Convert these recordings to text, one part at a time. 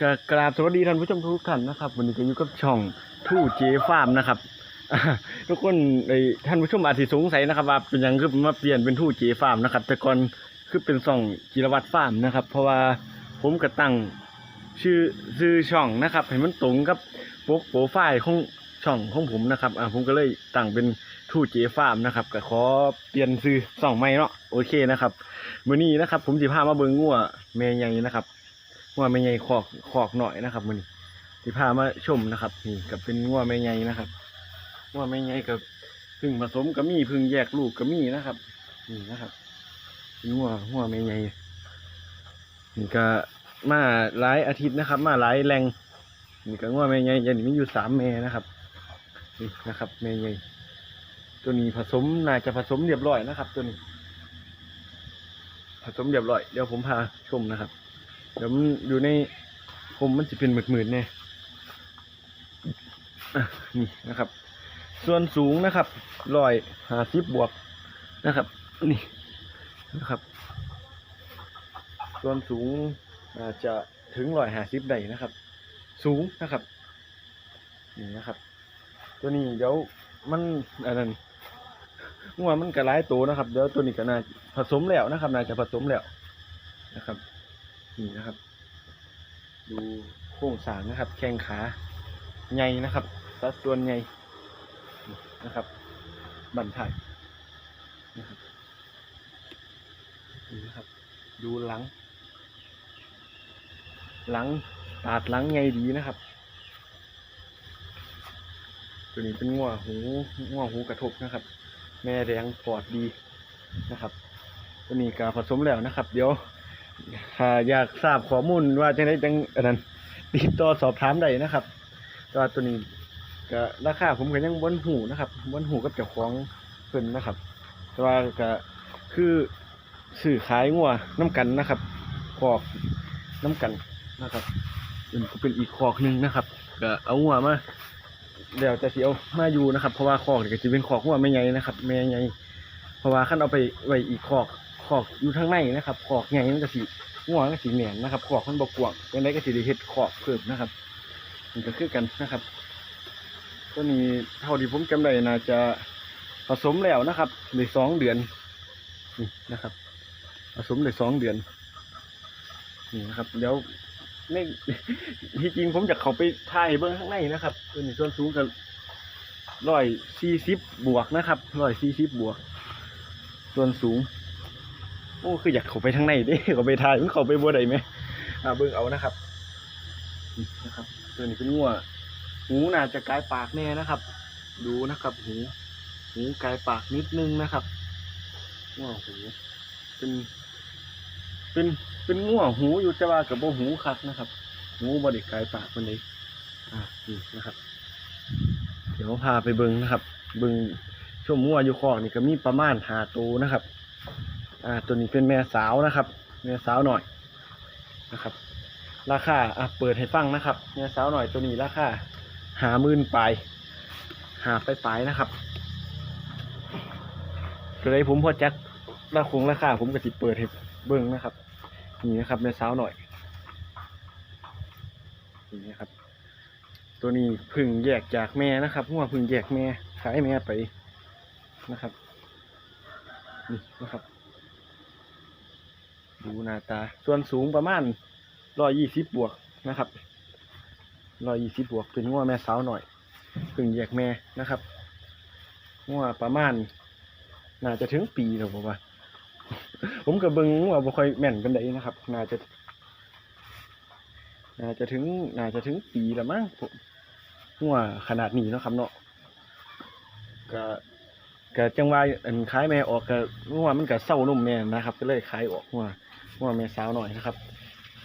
กกราบสวัสดีท่านผู้ชมทุกท่านนะครับวันนี้ก็อยู่กับช่องทู่เจฟาร์มนะครับทุกคนไอ้ท่านผู้ชมอาจสิสงสัยนะครับว่าเป็นยังคือมาเปลี่ยนเป็นทู่เจฟาร์มนะครับ แต่ก่อนคือเป็นช่องจิรวัตรฟาร์มนะครับ เพราะว่าผมก็ตั้งชื่อชื่อช่องนะครับให้มันตรงกับโปรโปรไฟล์ของช่องของผมนะครับอ่าผมก็เลยตั้งเป็นทู่เจฟาร์มนะครับก็ขอเปลี่ยนชื่อช่องใหม่เนาะโอเคนะครับมื้อนี้นะครับ ผมสิพามาเบิ่งงัวแม่ใหญ่นะครับ งัวแม่ใหญ่ขอกขอกหน่อยนะครับมันที่พามาชมนะครับ นี่กับเป็นงัวแม่ใหญ่นะครับงัวแม่ใหญ่กับพึ่งผสมก็มีพึ่งแยกลูกก็มีนะครับ นี่นะครับเป็นงัวงัวแม่ใหญ่นี่ก็มาหลายอาทิตย์นะครับ มาหลายแรงนี่ก็งัวแม่ใหญ่ยันมีอยู่สามแม่นะครับนี่นะครับแม่ใหญ่ตัวนี้ผสมน่าจะผสมเรียบร้อยนะครับ ตัวนี้ ผสมเรียบร้อยเดี๋ยวผมพาชมนะครับ เดี๋ยวมันอยู่ในผมมันจะเป็นหมื่นๆเนี่ยนี่นะครับ ส่วนสูงนะครับร้อยห้าสิบบวกนะครับ นี่นะครับ ส่วนสูงอาจจะถึงร้อยห้าสิบได้นะครับ สูงนะครับ นี่นะครับ ตัวนี้เดี๋ยวมันอันนั้นงัวมันกระไรตัวนะครับ เดี๋ยวตัวนี้ก็น่าผสมแล้วนะครับ น่าจะผสมแล้วนะครับ นี่นะครับ ดูโครงสางนะครับ แข้งขาใหญ่นะครับสัดส่วนใหญ่นะครับบันทายนะครับนี่นะครับ ดูหลัง หลังปาดหลังใหญ่ดีนะครับ ตัวนี้เป็นงัวหูงัวหูกระทบนะครับ แม่แดงปอดดีนะครับ ตัวนี้ก็ผสมแล้วนะครับ เดี๋ยว ถ้าอยากทราบข้อมูลว่าจะได้จังอันนั้นติดต่อสอบถามได้นะครับแต่ว่าตัวนี้ก็ราคาผมก็ยังบนหูนะครับบนหูกับเจ้าของเพิ่นนะครับ แต่ว่าก็คือสื่อขายงัวน้ำกันนะครับคอกน้ำกันนะครับเป็นก็เป็นอีกคอกหนึ่งนะครับก็เอางัวมาเดี๋ยวจะเสิเอามาอยู่นะครับ เพราะว่าคอกนี่ก็จะเป็นคอกงัวแม่ใหญ่นะครับแม่ใหญ่เพราะว่าขั้นเอาไปไว้อีกคอก ขอกอยู่ทางในนะครับขอกใหญ่มันก็สีง่วงก็สีเหนียนนะครับขอกมันบกวงเป็นไรก็สีได้เห็ดขอกเพิ่มนะครับมันก็คือกันนะครับตัวนี้เท่าที่ผมจำได้น่าจะผสมแล้วนะครับในสองเดือนนี่นะครับ ผสมในสองเดือนนี่นะครับเดี๋ยวในที่จริงผมจะเขาไปถ่ายเบื้องข้างในนะครับตัวนี้ส่วนสูงกันร้อยสี่สิบบวกนะครับร้อยสี่สิบบวก ส่วนสูง โอ้คืออยากเข้าไปทางในเด้เข้าไปถ่ายมันเข้าไปบ่ได้ไหมอ่าเบิ่งเอานะครับนะครับตัวนี้เป็นงัวหูน่าจะกลายปากแน่นะครับ ดูนะครับหูหูกลายปากนิดนึงนะครับงัวหูเป็น เป็นเป็นงัวหูอยู่แต่ว่ากับโบหูคักนะครับ หูบไดิกลายปากมันเลยอ่านี่นะครับเดี๋ยวพาไปเบิ่งนะครับ เบิ่งชมงัวอยู่คอกนี่ก็มีประมาณหาตัวนะครับ อ่าตัวนี้เป็นแม่สาวนะครับ แม่สาวหน่อยนะครับ ราคาอะเปิดให้ฟังนะครับ แม่สาวหน่อยตัวนี้ราคาหาหมื่นปลายหาไปปลายนะครับตัวใดผมพอจักราคงราคาผมก็สิเปิดให้เบิ้งนะครับ นี่นะครับแม่สาวหน่อยนี่นะครับ ตัวนี้พึ่งแยกจากแม่นะครับหัวเพึ่งแยกแม่ขายแม่ไปนะครับนี่นะครับ ดูหน้าตา ส่วนสูงประมาณร้อยยี่สิบบวกนะครับร้อยยี่สิบบวกเป็นงัวแม่สาวหน่อยพึ่งแยกแม่นะครับงัวประมาณ น่าจะถึงปีแล้วผมว่าผมกับเบิงงัวบ่ค่อยแม่นกันไดนะครับ น่าจะน่าจะถึงน่าจะถึงปีละมั้งผมงัวขนาดนี้นะครับเนาะก็ ก็จังว่าอันขายแม่ออกก็งัวมันก็เศร้านุ่มแม่นะครับ ก็เลยขายออกงัวงัวแม่สาวหน่อยนะครับ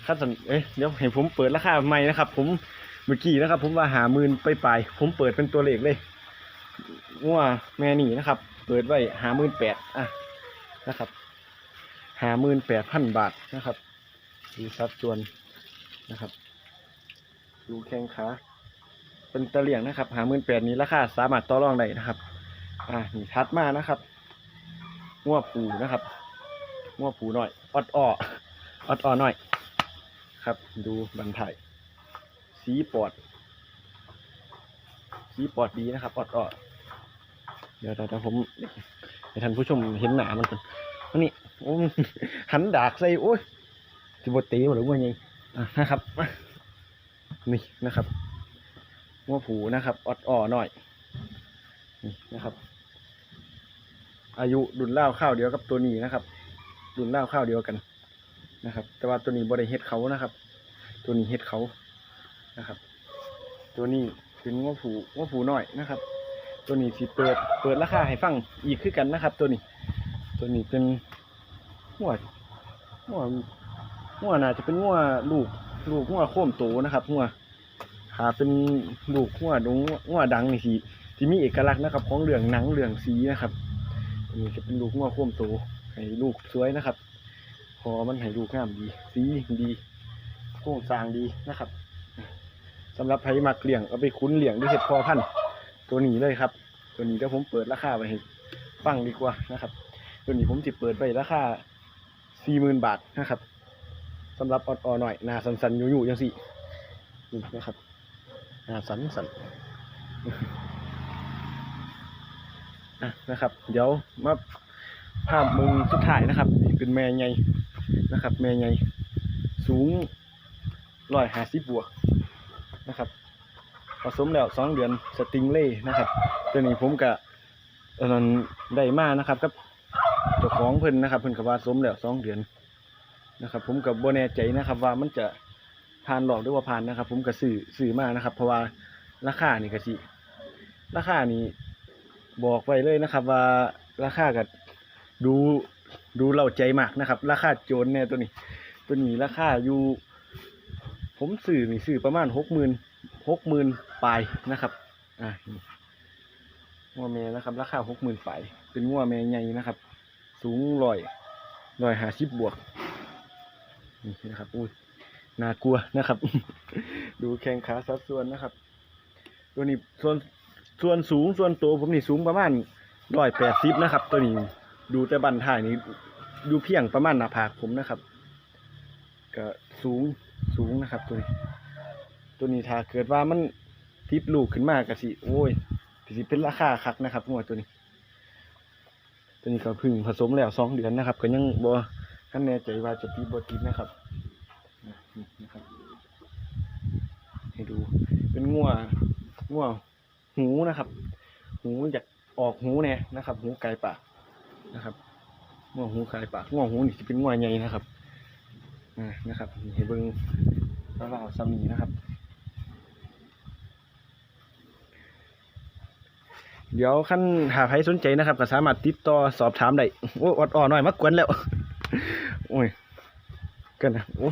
ขั้นสันเอ้ยเดี๋ยวให้ผมเปิดราคาใหม่นะครับ ผมเมื่อกี้นะครับ ผมว่าหาหมื่นไปไปผมเปิดเป็นตัวเลขเลยงัวแม่นี่นะครับ เปิดไว้หาหมื่นแปดอะนะครับหาหมื่นแปดพันบาทนะครับดูสัดส่วนนะครับดูแข้งขาเป็นตะเลี่ยงนะครับหาหมื่นแปดนี้ราคาสามารถต่อรองได้นะครับ อ่านี่ทัดมานะครับงัวปูนะครับงัวปูหน่อยอดอ้อออดอ้อหน่อย ครับ ดูบันไทยสีปอด สีปอดดีนะครับอดออดเดี๋ยวเดี๋ยวเดี๋ยวผมให้ท่านผู้ชมเห็นหนามันก่อนอันนี้โอ้หันดากใส่โอ้ยสิบตีหมดหรือว่าไงนะครับนี่นะครับหัวผูนะครับออดอ่อหน่อยนี่นะครับ อายุดุนเล่าข้าวเดียวกับตัวนี้นะครับ ดุนเล่าข้าวเดียวกันนะครับ แต่ว่าตัวนี้บริเฮ็ดเขานะครับ ตัวนี้เฮ็ดเขานะครับ ตัวนี้เป็นง้อผูง้อผูน้อยนะครับ ตัวนี้สิเปิดเปิดราคาให้ฟังอีกคือกันนะครับ ตัวนี้ ตัวนี้เป็นหัวหัวหัวน่าจะเป็นหัวลูกลูกหัวโค้มโตนะครับหัวขาเป็นลูกหัวดงหัวดังนี่สิที่มีเอกลักษณ์นะครับ ของเหลืองหนังเหลืองสีนะครับ ตัวนี้จะเป็นลูกหัวโค้มโตให้ลูกสวยนะครับ พอมันให้ลูกงามดี สีดีโครงสร้างดีนะครับสำหรับไผมักเลี้ยงเอาไปคุ้นเลี้ยงด้วยเห็ดพอพันตัวนี้เลยครับ ตัวนี้เดี๋ยวผมเปิดราคาไว้ให้ฟังดีกว่านะครับ ตัวนี้ผมจะเปิดไปราคาสี่หมื่นบาทนะครับสำหรับออดๆหน่อยหนาสันๆอยู่ๆยังสี่นี่นะครับหนาสันสันๆ นะครับ เดี๋ยวมาภาพมึงสุดท้ายนะครับ เป็นแม่ใหญ่นะครับ แม่ใหญ่สูงร้อยห้าสิบบวกนะครับผสมแล้วสองเดือนสติงเล่นะครับตัวนี้ผมกะตอนนั้นได้มานะครับกับเจ้าของเพิ่นนะครับ เพิ่นก็ว่าสมแล้วสองเดือนนะครับ ผมกับโบแน่ใจนะครับ ว่ามันจะผ่านหลอกหรือว่าผ่านนะครับ ผมก็ซื้อซื้อมานะครับ เพราะว่าราคานี่ก็สิราคานี่ บอกไว้เลยนะครับ ว่าราคาก็ดูดูเล่าใจมากนะครับ ราคาโจรเนี่ยตัวนี้ ตัวนี้ราคาอยู่ ผมซื้อนี่ซื้อประมาณหกหมื่นหกหมื่นปลายนะครับอ่างัวแม่นะครับ ราคาหกหมื่นปลายเป็นงัวแม่ใหญ่นะครับ สูงร้อยร้อยหาสิบบวกนี่นะครับอุ้ยน่ากลัวนะครับ ดูแข้งขาสัดส่วนนะครับ ตัวนี้ส่วน ส่วนสูงส่วนตัวผมนี่สูงประมาณร้อยแปดสิบนะครับ ตัวนี้ดูแต่บันท้ายนี่ดูเพียงประมาณหน้าผากผมนะครับ ก็สูงสูงนะครับ ตัวนี้ ตัวนี้ถ้าเกิดว่ามันทิปลูกขึ้นมากก็สิโอ้ยสิเป็นราคาคักนะครับงวดตัวนี้ ตัวนี้ก็พึ่งผสมแล้วสองเดือนนะครับก็ยังบ่คันแน่ใจว่าจะติดบ่ติดนะครับนะนี่นะครับ ให้ดูเป็นงัวงัว หูนะครับ หูอยากออกหูเนี่ยนะครับ หูไกลปากนะครับงัวหูไกลปากงัวหูนี่สิเป็นงัวใหญ่นะครับอ่านะครับนี่ให้เบิ่งแล้วเราซ้ำนี้นะครับ เดี๋ยวขั้นหาใครสนใจนะครับ ก็สามารถติดต่อสอบถามได้โอ้อดอ่อหน่อยมากวนแล้วโอ้ยกันนะโอ้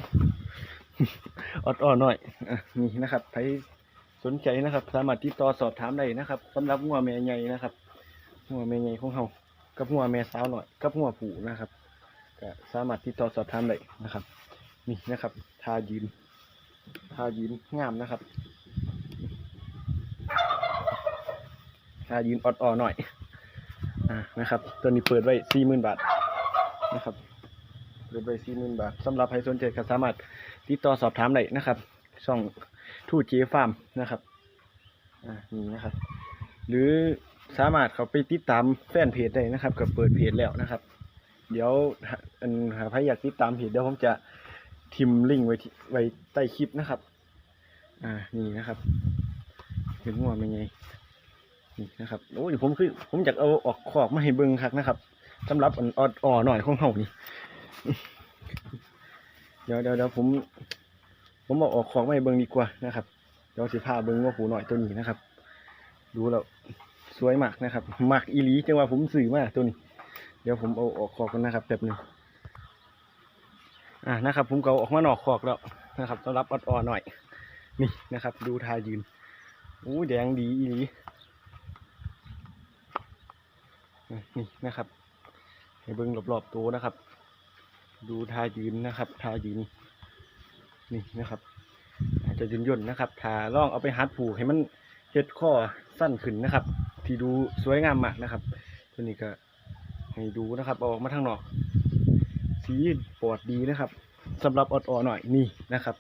อดอ่อหน่อยอะนี่นะครับใคร นใจนะครับ สามารถติดต่อสอบถามได้นะครับสำหรับงัวแม่ใหญ่นะครับงัวแม่ใหญ่ของเฮากับงัวแม่สาวหน่อย กับงัวผูนะครับก็สามารถติดต่อสอบถามได้นะครับ นี่นะครับทายืนทายืนงามนะครับทายืนอ่อนๆหน่อยอ่านะครับ ตัวนี้เปิดไว้สี่หมื่นบาทนะครับเปิดไว้สี่หมื่นบาทสำหรับใครสนใจก็สามารถติดต่อสอบถามได้นะครับ ช่อง ทูเจฟาร์มนะครับอ่านี่นะครับ หรือสามารถเขาไปติดตามแฟนเพจได้นะครับก็เปิดเพจแล้วนะครับ เดี๋ยวหาอันหาใครอยากติดตามเพจเดี๋ยวผมจะทิมลิงก์ไว้ที่ไว้ใต้คลิปนะครับ อ่านี่นะครับเห็นหัวเป็นไงนี่นะครับโอ้ยผมคือผมอยากเอาออกขอกมาให้เบิ่งคักนะครับสำหรับอันออดอ่อหน่อยของเฮานี่เดี๋ยวเดี๋ยวเดี๋ยวผม ผมเอาออกของมาให้เบิ่งดีกว่านะครับเดี๋ยวสิพาเบิ่งว่าผูหน่อยตัวนี้นะครับ ดูแล้วสวยมากนะครับมากอีหลีจังว่าผมสื่อมากตัวนี้ เดี๋ยวผมเอาออกคอกกันนะครับแป๊บหนึงอ่านะครับ ผมก็เอาออกมาหนอกคอกแล้วนะครับสำหรับออดๆหน่อย นี่นะครับ ดูทายืนอู้แดงดีอีหลีอะนี่นะครับให้เบิ้งรอบๆตัวนะครับ ดูทายืนนะครับทายืน นี่นะครับ อาจจะยืนย่นนะครับทาล่องเอาไปฮัดผูกให้มันเฮ็ดข้อสั้นขึ้นนะครับ ที่ดูสวยงามมากนะครับ ตัวนี้ก็ให้ดูนะครับออกมาทางนอก สีปอดดีนะครับสำหรับออดๆหน่อยนี่นะครับ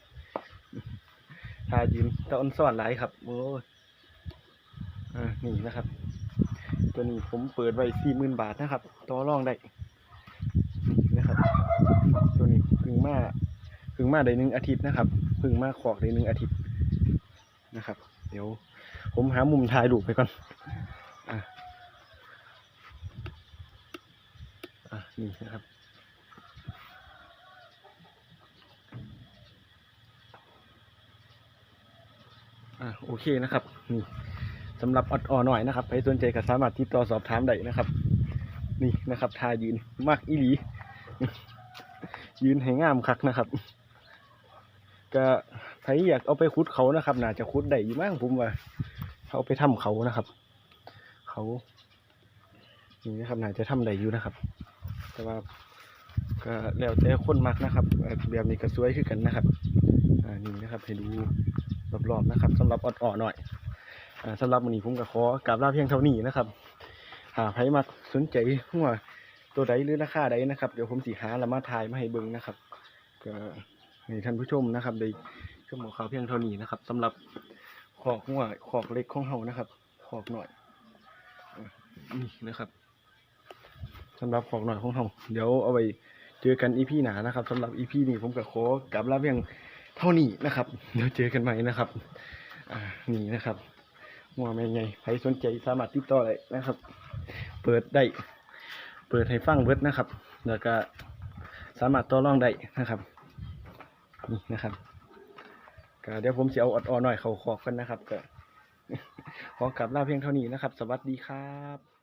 ทายืนตะออนซ่อนหลายครับโอ้อ่านี่นะครับ ตัวนี้ผมเปิดไว้สี่หมื่นบาทนะครับ ต่อรองได้นะครับ ตัวนี้พึ่งมา พึ่งมาได้หนึ่งอาทิตย์นะครับพึ่งมาขอกได้หนึ่งอาทิตย์นะครับ เดี๋ยว ผมหามุมถ่ายรูปไปก่อนอะอะนี่นะครับอะโอเคนะครับนี่สำหรับอดออหน่อยนะครับใครสนใจก็สามารถติดต่อสอบถามได้นะครับ นี่นะครับทายืนมากอีหลี ยืนให้งามคักนะครับ ก็ใครอยากเอาไปคุดเขานะครับน่าจะคุดได้อยู่มั้งผมว่าเอาไปทำเขานะครับ เขานี่นะครับน่าจะทำได้อยู่นะครับ แต่ว่าก็แล้วแต่คนมักนะครับแบบนี้ก็สวยขึ้นกันนะครับอ่านี่นะครับให้ดูรอบๆนะครับสำหรับออดๆหน่อยอ่าสำหรับวันนี้ผมก็ขอกราบลาเพียงเท่านี้นะครับหาใครมักสนใจว่าตัวใดหรือราคาใดนะครับ เดี๋ยวผมสิหาล้วมาถ่ายมาให้เบิ่งนะครับก็ ให้ท่านผู้ชมนะครับได้ชมของเขาวเพียงเท่านี้นะครับสำหรับขอกหัวขอกเล็กของเฮานะครับ ขอกหน่อยนี่นะครับสำหรับขอกหน่อยของเฮาเดี๋ยวเอาไว้เจอกันอีพีหนานะครับสำหรับอีพีนี้ผมก็ขอกราบลาเพียงเท่านี้นะครับเดี๋ยวเจอกันใหม่นะครับอ่านี่นะครับหัวแม่ไงใครสนใจสามารถติดต่อได้นะครับ เปิดได้เปิดให้ฟังเบิดนะครับ แล้วก็สามารถต่อรองได้นะครับ นี่นะครับก็เดี๋ยวผมจะเอาอดอหน่อยเขาขอบกันนะครับก็ขอกลับลาเพียงเท่านี้นะครับ สวัสดีครับ